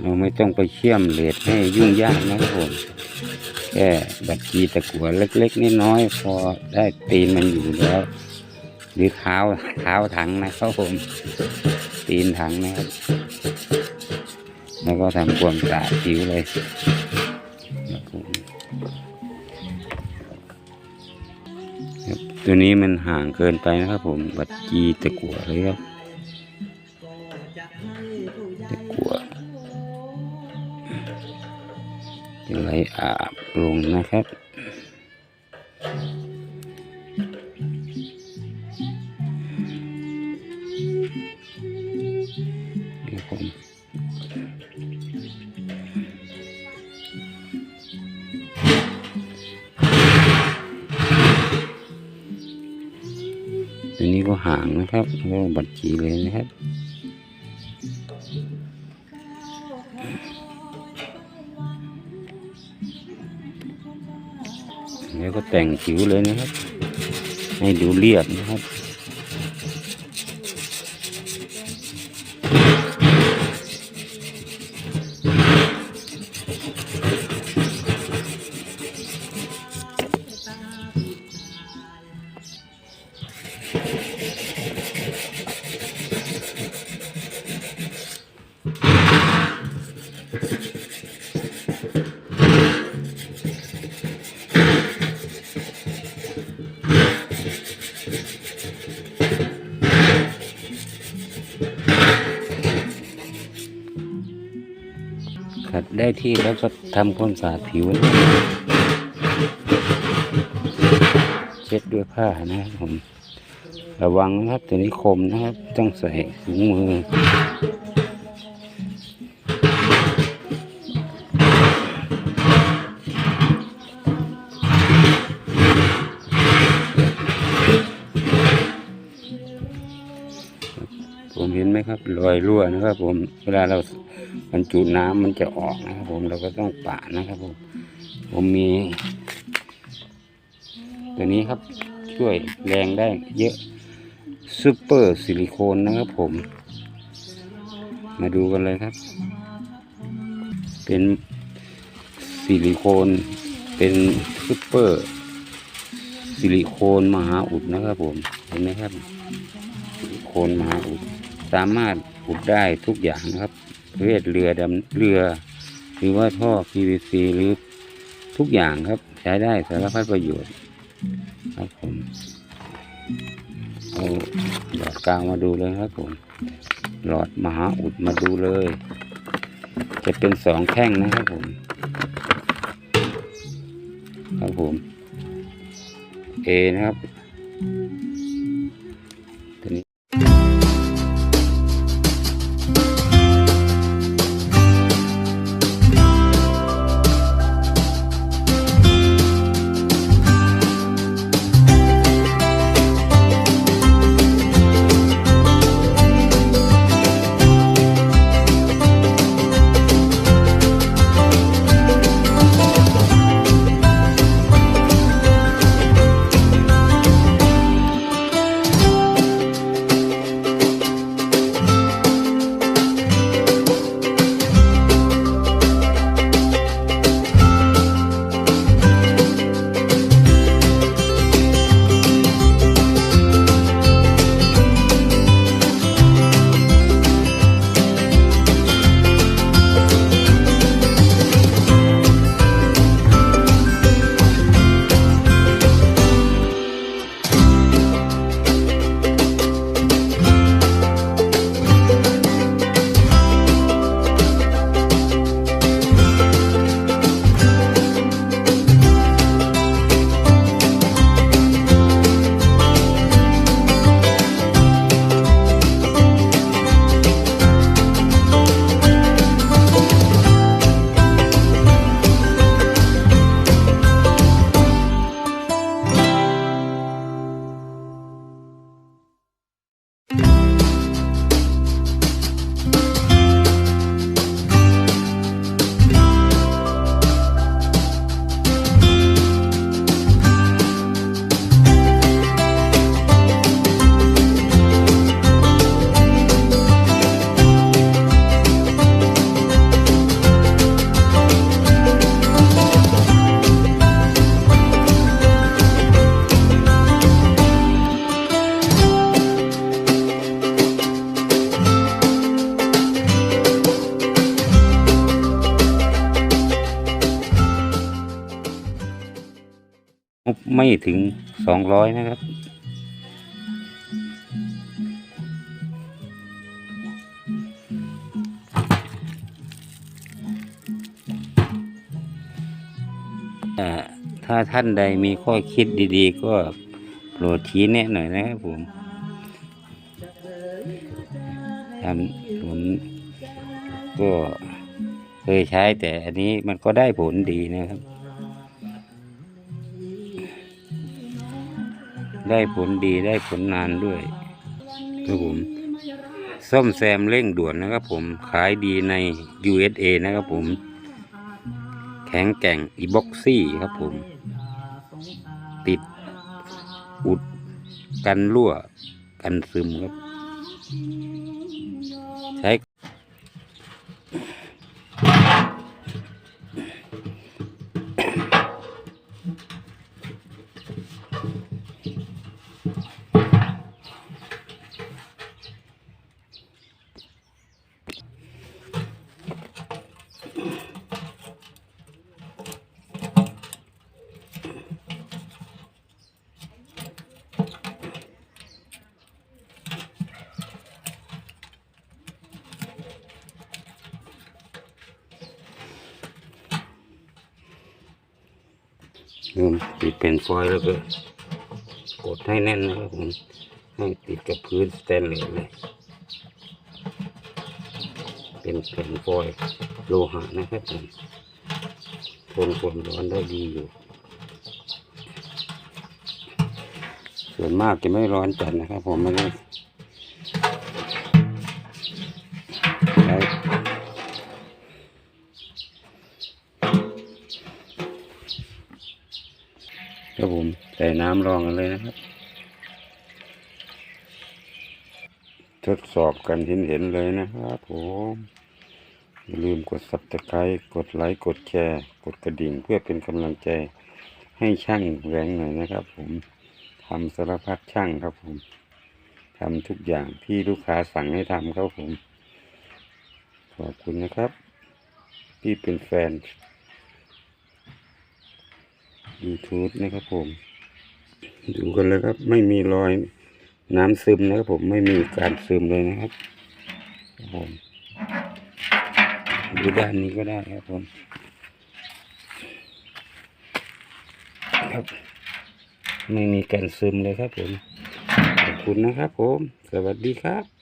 เราไม่ต้องไปเชื่อมเลดให้ยุ่งยากนะครับผมแค่บัดจีตะกัวเล็กๆน้อยๆพอได้ตีนมันอยู่แล้ว หรือเท้าเท้าถังนะครับผม ตีนถังนะครับแล้วก็ทำความสะอาดผิวเลยครับผมครับตัวนี้มันห่างเกินไปนะครับผม บัดจีตะกัวเลยครับ ตะกั่วจะไหลอาบลงนะครับนี่ผมตัวนี้ก็ห่างนะครับแล้วก็บัดจีเลยนะครับ แล้วก็แต่งผิวเลยนะครับ ให้ดูเรียบนะครับ ขัดได้ที่แล้วก็ทำความสะอาดผิว เช็ดด้วยผ้านะครับผม ระวังนะครับตัวนี้คมนะครับ ต้องใส่ถุงมือผมเห็นไหมครับ รอยรั่วนะครับผม เวลาเรา บรรจุน้ำมันจะออกนะครับผมเราก็ต้องปะนะครับผมผมมี ตัวนี้ครับช่วยแรงได้เยอะซูเปอร์ซิลิโคนนะครับผม มาดูกันเลยครับ เป็นซิลิโคนเป็นซูเปอร์ซิลิโคนมหาอุดนะครับผมเห็นไหมครับซิลิโคนมหาอุดสามารถอุดได้ทุกอย่างนะครับ ประเภทเรือดำเรือ หรือว่าท่อ PVC หรือทุกอย่างครับใช้ได้สารพัดประโยชน์ ครับผมเอาหลอดกลางมาดูเลยครับผมหลอดมหาอุดมาดูเลย จะเป็นสองแท่งนะครับผมครับผม A นะครับ ไม่ถึงสองร้อยนะครับ ถ้าท่านใดมีข้อคิดดีๆ ก็โปรดชี้แนะหน่อยนะครับผมทำผมก็เคยใช้แต่อันนี้มันก็ได้ผลดีนะครับ ได้ผลดีได้ผลนานด้วยครับผมซ่อมแซมเร่งด่วนนะครับผมขายดีใน USA นะครับผม แข็งแกร่งอีบ็อกซี่ครับผม ติดอุดกันรั่ว กันซึมครับ เริ่มติดเป็นฟอยล์แล้วก็กดให้แน่นนะครับผมให้ติดกับพื้นสแตนเลสเลย เป็นแผ่นฟอยล์โลหะนะครับผมทนความร้อนได้ดีอยู่ ส่วนมากจะไม่ร้อนจัดนะครับผมไม่ได้ ครับผมใส่น้ำรองกันเลยนะครับ ทดสอบกันเห็นเห็นเลยนะครับผมอย่าลืมกด subscribe กดไลค์กดแชร์กดกระดิ่งเพื่อเป็นกำลังใจให้ช่างแรงหน่อยนะครับ ผมทำสารพัดช่างครับผมทำทุกอย่างที่ลูกค้าสั่งให้ทำครับผม ขอบคุณนะครับ ที่เป็นแฟน YouTube นะครับผมดูกันเลยครับไม่มีรอยน้ำซึมนะครับผมไม่มีการซึมเลยนะครับครับผมดูด้านนี้ก็ได้ครับผมครับ ไม่มีการซึมเลยครับผมขอบคุณนะครับผม สวัสดีครับ